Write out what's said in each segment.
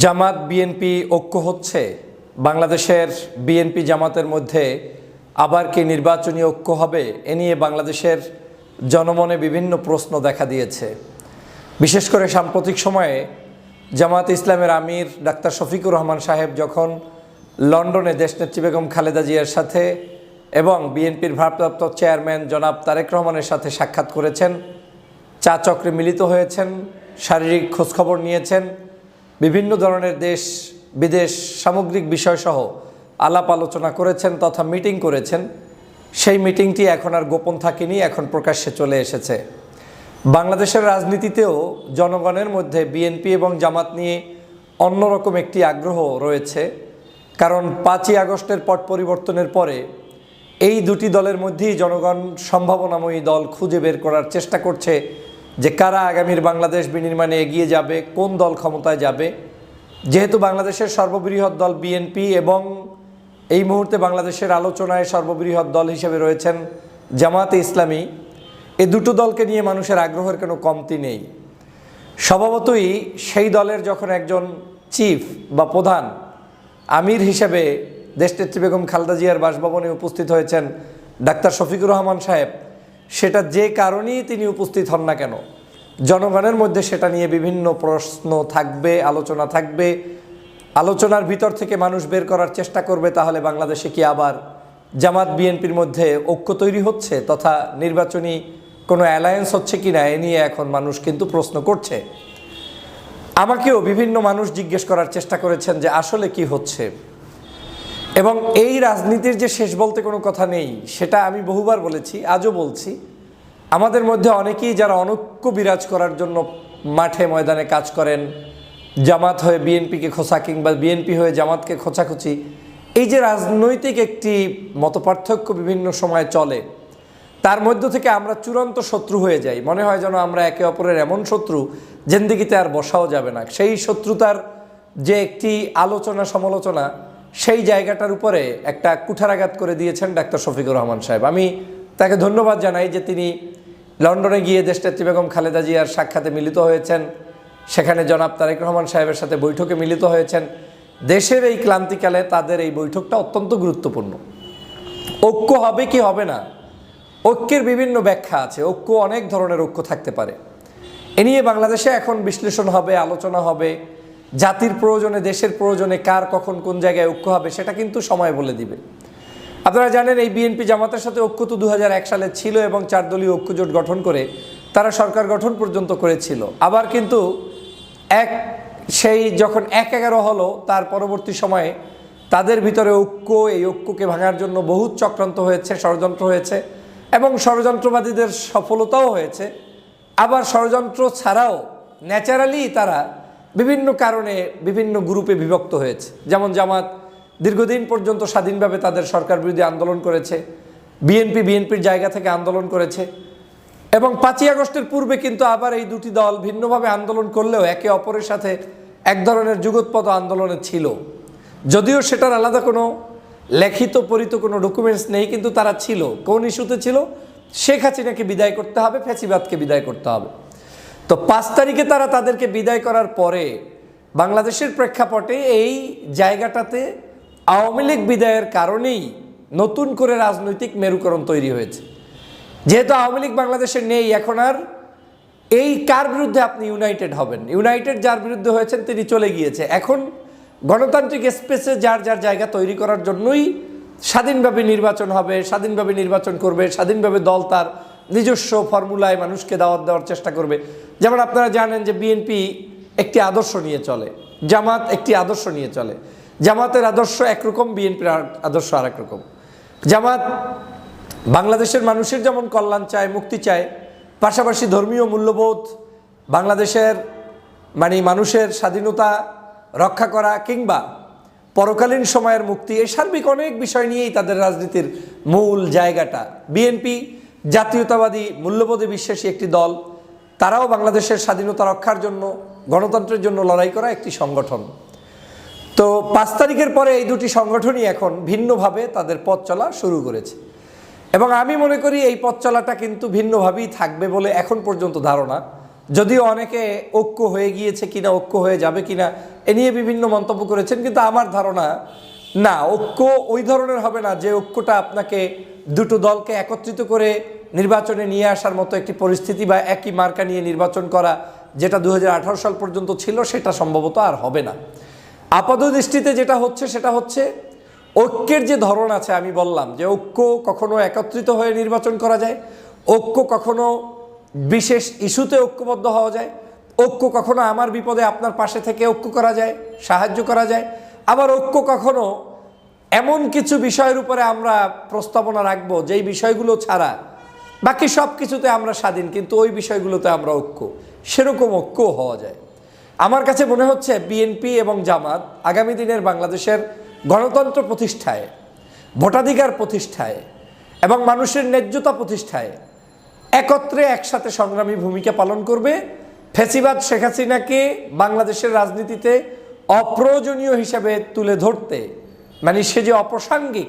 জামাত BNP ঐক্য হচ্ছে, বাংলাদেশের বিএনপি জামাতের মধ্যে আবার কি নির্বাচনী ঐক্য হবে এ নিয়ে বাংলাদেশের জনমনে বিভিন্ন প্রশ্ন দেখা দিয়েছে। বিশেষ করে সাম্প্রতিক সময়ে জামাত ইসলামের আমির ডাক্তার শফিকুর রহমান সাহেব যখন লন্ডনে দেশনেত্রী বেগম খালেদা জিয়ার সাথে এবং বিএনপির ভারপ্রাপ্ত চেয়ারম্যান জনাব তারেক রহমানের সাথে সাক্ষাৎ করেছেন চা চক্রে মিলিত হয়েছেন, শারীরিক খোঁজখবর নিয়েছেন বিভিন্ন ধরনের দেশ, বিদেশ সামগ্রিক বিষয়সহ আলাপ আলোচনা করেছেন তথা মিটিং করেছেন। সেই মিটিংটি এখন আর গোপন থাকেনি, এখন প্রকাশ্যে চলে এসেছে। বাংলাদেশের রাজনীতিতেও জনগণের মধ্যে বিএনপি এবং জামাত নিয়ে অন্যরকম একটি আগ্রহ রয়েছে। কারণ পাঁচই আগস্টের পট পরিবর্তনের পরে এই দুটি দলের মধ্যেই জনগণ সম্ভাবনাময়ী দল খুঁজে বের করার চেষ্টা করছে যে কারা আগামীর বাংলাদেশ বিনির্মাণে এগিয়ে যাবে, কোন দল ক্ষমতায় যাবে, যেহেতু বাংলাদেশের সর্ববৃহৎ দল বিএনপি এবং এই মুহূর্তে বাংলাদেশের আলোচনায় সর্ববৃহৎ দল হিসেবে রয়েছেন জামাতে ইসলামী, এ দুটো দলকে নিয়ে মানুষের আগ্রহের কোনো কমতি নেই। স্বভাবতই সেই দলের যখন একজন চিফ বা প্রধান, আমির হিসেবে দেশনেত্রী বেগম খালদা জিয়ার বাসভবনে উপস্থিত হয়েছেন ডাক্তার শফিকুর রহমান সাহেব সেটা যে কারণেই তিনি উপস্থিত হন না কেন? জনগণের মধ্যে সেটা নিয়ে বিভিন্ন প্রশ্ন থাকবে, আলোচনা থাকবে। আলোচনার ভিতর থেকে মানুষ বের করার চেষ্টা করবে, তাহলে বাংলাদেশে কি আবার জামাত বিএনপির মধ্যে ঐক্য তৈরি হচ্ছে তথা নির্বাচনী কোনো অ্যালায়েন্স হচ্ছে কি না এ নিয়ে এখন মানুষ কিন্তু প্রশ্ন করছে। আমাকেও বিভিন্ন মানুষ জিজ্ঞেস করার চেষ্টা করেছেন যে আসলে কি হচ্ছে? এবং এই রাজনীতির যে শেষ বলতে কোনো কথা নেই, সেটা আমি বহুবার বলেছি, আজও বলছি। আমাদের মধ্যে অনেকেই যারা অনৈক্য বিরাজ করার জন্য মাঠে ময়দানে কাজ করেন, জামাত হয়ে বিএনপিকে খোঁচা কিংবা বিএনপি হয়ে জামাতকে খোঁচাখুচি, এই যে রাজনৈতিক একটি মতপার্থক্য বিভিন্ন সময়ে চলে, তার মধ্য থেকে আমরা চূড়ান্ত শত্রু হয়ে যাই। মনে হয় যেন আমরা একে অপরের এমন শত্রু জেন্দিগিতে আর বসাও যাবে না। সেই শত্রুতার যে একটি আলোচনা সমালোচনা সেই জায়গাটার উপরে একটা কুঠারাঘাত করে দিয়েছেন ডাক্তার শফিকুর রহমান সাহেব। আমি তাকে ধন্যবাদ জানাই যে তিনি লন্ডনে গিয়ে দেশনেত্রী বেগম খালেদা জিয়ার সাক্ষাতে মিলিত হয়েছেন। সেখানে জনাব তারেক রহমান সাহেবের সাথে বৈঠকে মিলিত হয়েছেন। দেশের এই ক্লান্তিকালে তাদের এই বৈঠকটা অত্যন্ত গুরুত্বপূর্ণ। ঐক্য হবে কি হবে না? ঐক্যের বিভিন্ন ব্যাখ্যা আছে। ঐক্য অনেক ধরনের ঐক্য থাকতে পারে। এ নিয়ে বাংলাদেশে এখন বিশ্লেষণ হবে, আলোচনা হবে। জাতির প্রয়োজনে, দেশের প্রয়োজনে কার কখন কোন জায়গায় ঐক্য হবে, সেটা কিন্তু সময় বলে দিবে। আপনারা জানেন এই বিএনপি জামাতের সাথে ঐক্য তো দু হাজার এক সালে ছিল এবং চার দলীয় ঐক্যজোট গঠন করে তারা সরকার গঠন পর্যন্ত করেছিল। আবার কিন্তু এক, সেই যখন এক এগারো হলো, তার পরবর্তী সময়ে তাদের ভিতরে ঐক্য, এই ঐক্যকে ভাঙার জন্য বহু চক্রান্ত হয়েছে, ষড়যন্ত্র হয়েছে এবং ষড়যন্ত্রবাদীদের সফলতাও হয়েছে। আবার ষড়যন্ত্র ছাড়াও ন্যাচারালি তারা বিভিন্ন কারণে বিভিন্ন গ্রুপে বিভক্ত হয়েছে। যেমন জামাত দীর্ঘদিন পর্যন্ত স্বাধীনভাবে তাদের সরকার বিরোধী আন্দোলন করেছে, বিএনপি বিএনপির জায়গা থেকে আন্দোলন করেছে এবং পাঁচই আগস্টের পূর্বে কিন্তু আবার এই দুটি দল ভিন্নভাবে আন্দোলন করলেও একে অপরের সাথে এক ধরনের যুগোৎপদ আন্দোলনে ছিল। যদিও সেটার আলাদা কোনো লেখিত পরিত কোনো ডকুমেন্টস নেই, কিন্তু তারা ছিল। কোন ইস্যুতে ছিল? শেখ হাসিনাকে বিদায় করতে হবে, ফ্যাসিবাদকে বিদায় করতে হবে। তো পাঁচ তারিখে তারা তাদেরকে বিদায় করার পরে বাংলাদেশের প্রেক্ষাপটে এই জায়গাটাতে আওয়ামী লীগ বিদায়ের কারণেই নতুন করে রাজনৈতিক মেরুকরণ তৈরি হয়েছে। যেহেতু আওয়ামী লীগ বাংলাদেশে নেই, এখন আর এই কার বিরুদ্ধে আপনি ইউনাইটেড হবেন? ইউনাইটেড যার বিরুদ্ধে হয়েছেন তিনি চলে গিয়েছে। এখন গণতান্ত্রিক স্পেসে যার যার জায়গা তৈরি করার জন্যই স্বাধীনভাবে নির্বাচন হবে, স্বাধীনভাবে নির্বাচন করবে, স্বাধীনভাবে দল তার নিজস্ব ফর্মুলায় মানুষকে দাওয়াত দেওয়ার চেষ্টা করবে। যেমন আপনারা জানেন যে বিএনপি একটি আদর্শ নিয়ে চলে। জামাত একটি আদর্শ নিয়ে চলে। জামাতের আদর্শ একরকম বিএনপির আদর্শ আরেক রকম। জামাত বাংলাদেশের মানুষের যেমন কল্যাণ চায়, মুক্তি চায়, পাশাপাশি ধর্মীয় মূল্যবোধ, বাংলাদেশের মানে মানুষের স্বাধীনতা রক্ষা করা কিংবা পরকালীন সময়ের মুক্তি, এই সার্বিক অনেক বিষয় নিয়েই তাদের রাজনীতির মূল জায়গাটা। বিএনপি জাতীয়তাবাদী মূল্যবোধে বিশ্বাসী একটি দল, তারাও বাংলাদেশের স্বাধীনতা রক্ষার জন্য, গণতন্ত্রের জন্য লড়াই করা একটি সংগঠন। তো পাঁচ তারিখের পরে এই দুটি সংগঠনই এখন ভিন্নভাবে তাদের পথ চলা শুরু করেছে। এবং আমি মনে করি এই পথ চলাটা কিন্তু ভিন্নভাবেই থাকবে বলে এখন পর্যন্ত ধারণা। যদিও অনেকে ঐক্য হয়ে গিয়েছে কিনা, ঐক্য হয়ে যাবে কিনা, এ নিয়ে বিভিন্ন মন্তব্য করেছেন, কিন্তু আমার ধারণা না, ঐক্য ওই ধরনের হবে না যে ঐক্যটা আপনাকে দুটো দলকে একত্রিত করে নির্বাচনে নিয়ে আসার মতো একটি পরিস্থিতি বা একই মার্কা নিয়ে নির্বাচন করা যেটা দু হাজার আঠারো সাল পর্যন্ত ছিল, সেটা সম্ভবত আর হবে না। আপাত দৃষ্টিতে যেটা হচ্ছে, সেটা হচ্ছে ঐক্যের যে ধরন আছে, আমি বললাম যে ঐক্য কখনো একত্রিত হয়ে নির্বাচন করা যায়, ঐক্য কখনো বিশেষ ইস্যুতে ঐক্যবদ্ধ হওয়া যায়, ঐক্য কখনো আমার বিপদে আপনার পাশে থেকে ঐক্য করা যায়, সাহায্য করা যায় আবার ঐক্য কখনো এমন কিছু বিষয়ের উপরে আমরা প্রস্তাবনা রাখব যেই বিষয়গুলো ছাড়া বাকি সব কিছুতে আমরা স্বাধীন, কিন্তু ওই বিষয়গুলোতে আমরা ঐক্য। সেরকম ঐক্য হওয়া যায়। আমার কাছে মনে হচ্ছে বিএনপি এবং জামাত আগামী দিনের বাংলাদেশের গণতন্ত্র প্রতিষ্ঠায়, ভোটাধিকার প্রতিষ্ঠায় এবং মানুষের ন্যায্যতা প্রতিষ্ঠায় একত্রে একসাথে সংগ্রামী ভূমিকা পালন করবে। ফেসিবাদ শেখ হাসিনাকে বাংলাদেশের রাজনীতিতে অপ্রয়োজনীয় হিসাবে তুলে ধরতে। মানে সে যে অপ্রাসঙ্গিক,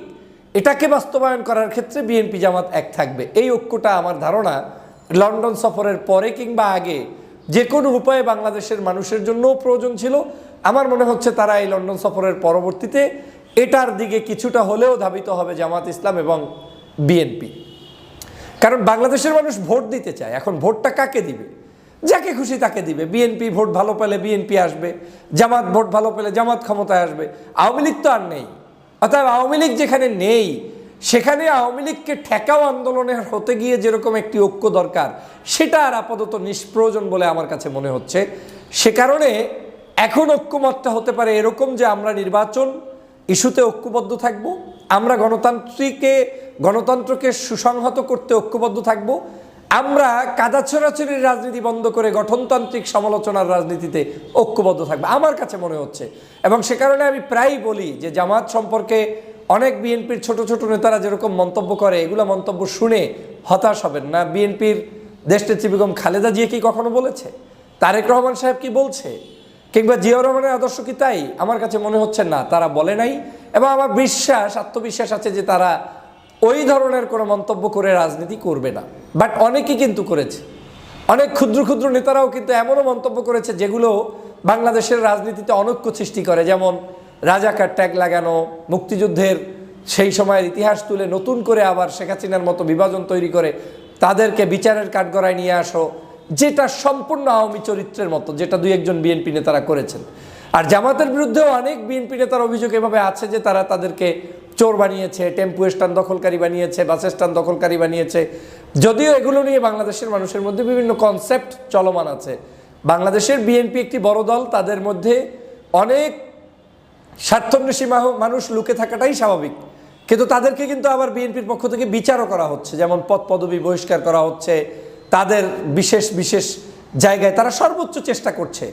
এটাকে বাস্তবায়ন করার ক্ষেত্রে বিএনপি জামাত এক থাকবে। এই ঐক্যটা আমার ধারণা লন্ডন সফরের পরে কিংবা আগে যে কোনো উপায়ে বাংলাদেশের মানুষের জন্যও প্রয়োজন ছিল। আমার মনে হচ্ছে তারা এই লন্ডন সফরের পরবর্তীতে এটার দিকে কিছুটা হলেও ধাবিত হবে জামাত ইসলাম এবং বিএনপি। কারণ বাংলাদেশের মানুষ ভোট দিতে চায়। এখন ভোটটা কাকে দিবে? যাকে খুশি তাকে দিবে। বিএনপি ভোট ভালো পেলে বিএনপি আসবে, জামাত ভোট ভালো পেলে জামাত ক্ষমতায় আসবে। আওয়ামী লীগ তো আর নেই। অর্থাৎ আওয়ামী লীগ যেখানে নেই, সেখানে আওয়ামী লীগকে ঠেকাও আন্দোলনের হতে গিয়ে যেরকম একটি ঐক্য দরকার, সেটা আর আপাতত নিষ্প্রয়োজন বলে আমার কাছে মনে হচ্ছে। সে কারণে এখন ঐক্যমতটা হতে পারে এরকম যে আমরা নির্বাচন ইস্যুতে ঐক্যবদ্ধ থাকব, আমরা গণতান্ত্রিকে, গণতন্ত্রকে সুসংহত করতে ঐক্যবদ্ধ থাকব আমরা কাদা ছড়াছড়ির রাজনীতি বন্ধ করে গঠনতান্ত্রিক সমালোচনার রাজনীতিতে ঐক্যবদ্ধ থাকবে, আমার কাছে মনে হচ্ছে। এবং সে কারণে আমি প্রায়ই বলি যে জামাত সম্পর্কে অনেক বিএনপির ছোট ছোট নেতারা যেরকম মন্তব্য করে, এগুলো মন্তব্য শুনে হতাশ হবেন না। বিএনপির দেশনেত্রী বেগম খালেদা জিয়া কি কখনো বলেছে? তারেক রহমান সাহেব কি বলছে? কিংবা জিয়াউর রহমানের আদর্শ কি তাই? আমার কাছে মনে হচ্ছে না, তারা বলে নাই। এবং আমার বিশ্বাস, আত্মবিশ্বাস আছে যে তারা ওই ধরনের কোনো মন্তব্য করে রাজনীতি করবে না। বাট অনেকে কিন্তু করেছে। অনেক ক্ষুদ্র ক্ষুদ্র নেতারাও কিন্তু এমনও মন্তব্য করেছে যেগুলো বাংলাদেশের রাজনীতিতে অনৈক্য সৃষ্টি করে। যেমন রাজাকার ট্যাগ লাগানো, মুক্তিযুদ্ধের সেই সময়ের ইতিহাস তুলে নতুন করে আবার শেখ হাসিনার মতো বিভাজন তৈরি করে তাদেরকে বিচারের কাঠগড়ায় নিয়ে আসো, যেটা সম্পূর্ণ আওয়ামী চরিত্রের মতো, যেটা দুই একজন বিএনপি নেতারা করেছেন। আর জামাতের বিরুদ্ধেও অনেক বিএনপি নেতার অভিযোগ এভাবে আছে যে তারা তাদেরকে চোর বানিয়েছে, টেম্পু স্ট্যান্ড দখলকারী বানিয়েছে, বাস স্ট্যান্ড দখলকারী বানিয়েছে। যদিও এগুলো নিয়ে বাংলাদেশের মানুষের মধ্যে বিভিন্ন কনসেপ্ট চলমান আছে। বাংলাদেশের বিএনপি একটি বড় দল, তাদের মধ্যে অনেক স্বার্থন্বেষী মানুষ লুকে থাকাটাই স্বাভাবিক। কিন্তু তাদেরকে কিন্তু আবার বিএনপির পক্ষ থেকে বিচারও করা হচ্ছে, যেমন পদ পদবি বহিষ্কার করা হচ্ছে। তাদের বিশেষ বিশেষ জায়গায় তারা সর্বোচ্চ চেষ্টা করছে।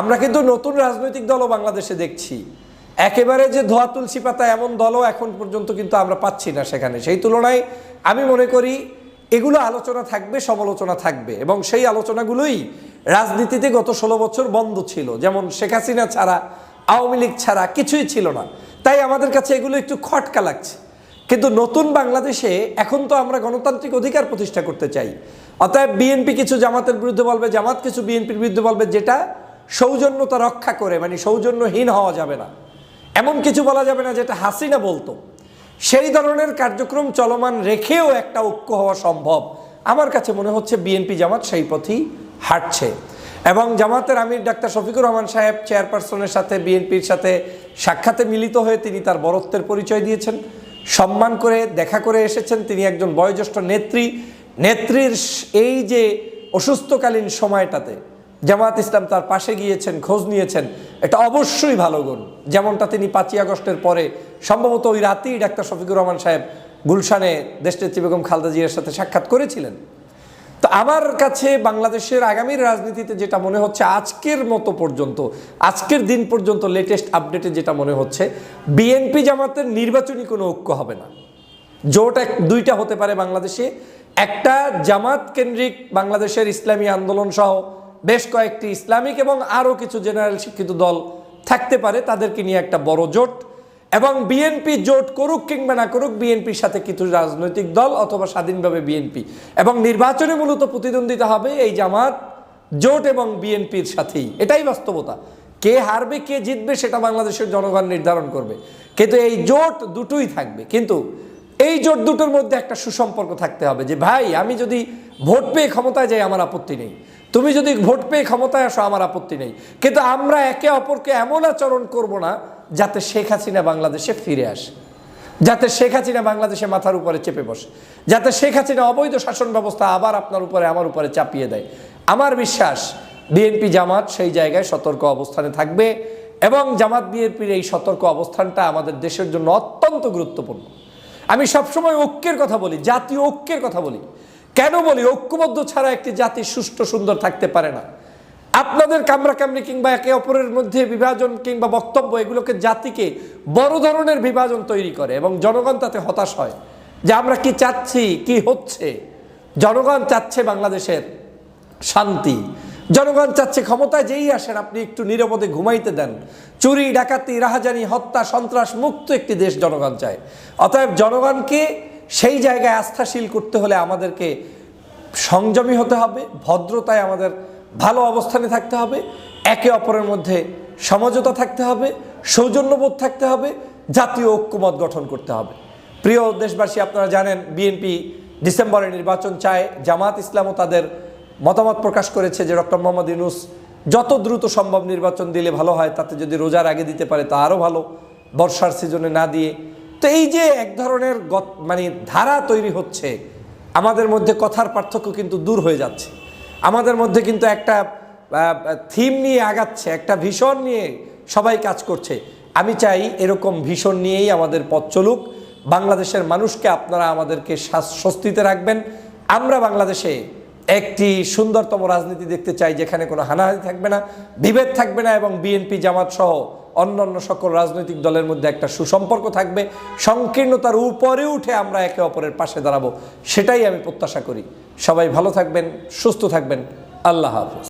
আমরা কিন্তু নতুন রাজনৈতিক দলও বাংলাদেশে দেখছি। একেবারে যে ধোয়া তুলসী পাতা এমন দলও এখন পর্যন্ত কিন্তু আমরা পাচ্ছি না সেখানে। সেই তুলনায় আমি মনে করি এগুলো আলোচনা থাকবে, সমালোচনা থাকবে এবং সেই আলোচনাগুলোই রাজনীতিতে গত ষোলো বছর বন্ধ ছিল। যেমন শেখ হাসিনা ছাড়া, আওয়ামী লীগ ছাড়া কিছুই ছিল না। তাই আমাদের কাছে এগুলো একটু খটকা লাগছে। কিন্তু নতুন বাংলাদেশে এখন তো আমরা গণতান্ত্রিক অধিকার প্রতিষ্ঠা করতে চাই। অতএব বিএনপি কিছু জামাতের বিরুদ্ধে বলবে, জামাত কিছু বিএনপির বিরুদ্ধে বলবে, যেটা সৌজন্যতা রক্ষা করে মানে সৌজন্যহীন হওয়া যাবে না। এমন কিছু বলা যাবে না যেটা হাসিনা বলতো। সেই ধরনের কার্যক্রম চলমান রেখেও একটা ঐক্য হওয়া সম্ভব। আমার কাছে মনে হচ্ছে বিএনপি জামাত সেই পথেই হাঁটছে। এবং জামাতের আমির ডাক্তার শফিকুর রহমান সাহেব চেয়ারপারসনের সাথে, বিএনপির সাথে সাক্ষাতে মিলিত হয়ে তিনি তার বরত্বের পরিচয় দিয়েছেন। সম্মান করে, দেখা করে এসেছেন। তিনি একজন বয়োজ্যেষ্ঠ নেত্রী। নেত্রীর এই যে অসুস্থকালীন সময়টাতে জামাত ইসলাম তার পাশে গিয়েছেন, খোঁজ নিয়েছেন। এটা অবশ্যই ভালো গুণ। যেমনটা তিনি পাঁচই আগস্টের পরে সম্ভবত ওই রাতেই ডাক্তার শফিকুর রহমান সাহেব গুলশানে দেশনেত্রী বেগম খালদা জিয়ার সাথে সাক্ষাৎ করেছিলেন। তো আমার কাছে বাংলাদেশের আগামীর রাজনীতিতে যেটা মনে হচ্ছে আজকের মতো পর্যন্ত, আজকের দিন পর্যন্ত লেটেস্ট আপডেটে যেটা মনে হচ্ছে বিএনপি জামাতের নির্বাচনী কোনো ঐক্য হবে না। জোট এক, দুইটা হতে পারে বাংলাদেশে। একটা জামাত কেন্দ্রিক বাংলাদেশের ইসলামী আন্দোলন সহ বেশ কয়েকটি ইসলামিক এবং আরও কিছু জেনারেল শিক্ষিত দল থাকতে পারে, তাদেরকে নিয়ে একটা বড় জোট। এবং বিএনপি জোট করুক কিংবা না করুক বিএনপির সাথে কিছু রাজনৈতিক দল অথবা স্বাধীনভাবে বিএনপি এবং নির্বাচনে মূলত প্রতিদ্বন্দ্বিতা হবে এই জামাত, জোট এবং বিএনপির সাথেই। এটাই বাস্তবতা। কে হারবে, কে জিতবে, সেটা বাংলাদেশের জনগণ নির্ধারণ করবে। কিন্তু এই জোট দুটোই থাকবে। কিন্তু এই জোট দুটোর মধ্যে একটা সুসম্পর্ক থাকতে হবে যে, ভাই, আমি যদি ভোট পেয়ে ক্ষমতায় যাই, আমার আপত্তি নেই। তুমি যদি ভোট পেয়ে ক্ষমতায় আসো, আমার আপত্তি নেই। কিন্তু আমরা একে অপরকে এমন আচরণ করব না যাতে শেখ হাসিনা বাংলাদেশে ফিরে আসে। যাতে শেখ হাসিনা বাংলাদেশে মাথার উপরে চেপে বসে। যাতে শেখ হাসিনা অবৈধ শাসন ব্যবস্থা আবার আপনার উপরে, আমার উপরে চাপিয়ে দেয়। আমার বিশ্বাস, বিএনপি জামাত সেই জায়গায় সতর্ক অবস্থানে থাকবে এবং জামাত বিএনপির এই সতর্ক অবস্থানটা আমাদের দেশের জন্য অত্যন্ত গুরুত্বপূর্ণ। আমি সবসময় ঐক্যের কথা বলি, জাতীয় ঐক্যের কথা বলি। কেন বলি, ঐক্যবদ্ধ ছাড়া একটি জাতি সুষ্ঠু, সুন্দর থাকতে পারে না। আপনাদের কামড়াকামড়ি কিংবা একে অপরের মধ্যে বিভাজন কিংবা বক্তব্য, এগুলোকে জাতিকে বড় ধরনের বিভাজন তৈরি করে এবং জনগণ তাতে হতাশ হয় যে আমরা কি চাচ্ছি, কি হচ্ছে। জনগণ চাচ্ছে বাংলাদেশের শান্তি। জনগণ চাচ্ছে ক্ষমতায় যেই আসেন, আপনি একটু নিরাপদে ঘুমাইতে দেন। চুরি, ডাকাতি, রাহাজানি, হত্যা, সন্ত্রাস মুক্ত একটি দেশ জনগণ চায়। অতএব জনগণকে সেই জায়গায় আস্থাশীল করতে হলে আমাদেরকে সংযমী হতে হবে, ভদ্রতায় আমাদের ভালো অবস্থানে থাকতে হবে, একে অপরের মধ্যে সমঝোতা থাকতে হবে, সৌজন্যবোধ থাকতে হবে, জাতীয় ঐক্যমত গঠন করতে হবে। প্রিয় দেশবাসী, আপনারা জানেন বিএনপি ডিসেম্বরে নির্বাচন চায়, জামাত ইসলামও তাদের মতামত প্রকাশ করেছে যে ডক্টর মোহাম্মদ ইউনুস যত দ্রুত সম্ভব নির্বাচন দিলে ভালো হয়, তাতে যদি রোজার আগে দিতে পারে তা আরও ভালো, বর্ষার সিজনে না দিয়ে তো এই যে এক ধরনের মানে ধারা তৈরি হচ্ছে, আমাদের মধ্যে কথার পার্থক্য কিন্তু দূর হয়ে যাচ্ছে। আমাদের মধ্যে কিন্তু একটা থিম নিয়ে আগাচ্ছে, একটা ভীষণ নিয়ে সবাই কাজ করছে। আমি চাই এরকম ভীষণ নিয়েই আমাদের পথ চলুক। বাংলাদেশের মানুষকে আপনারা আমাদেরকে স্বস্তিতে রাখবেন। আমরা বাংলাদেশে একটি সুন্দরতম রাজনীতি দেখতে চাই যেখানে কোনো হানাহানি থাকবে না, বিভেদ থাকবে না এবং বিএনপি, জামাত সহ অন্যান্য সকল রাজনৈতিক দলের মধ্যে একটা সুসম্পর্ক থাকবে, সংকীর্ণতার উপরে উঠে আমরা একে অপরের পাশে দাঁড়াবো, সেটাই আমি প্রত্যাশা করি। সবাই ভালো থাকবেন, সুস্থ থাকবেন। আল্লাহ হাফিজ।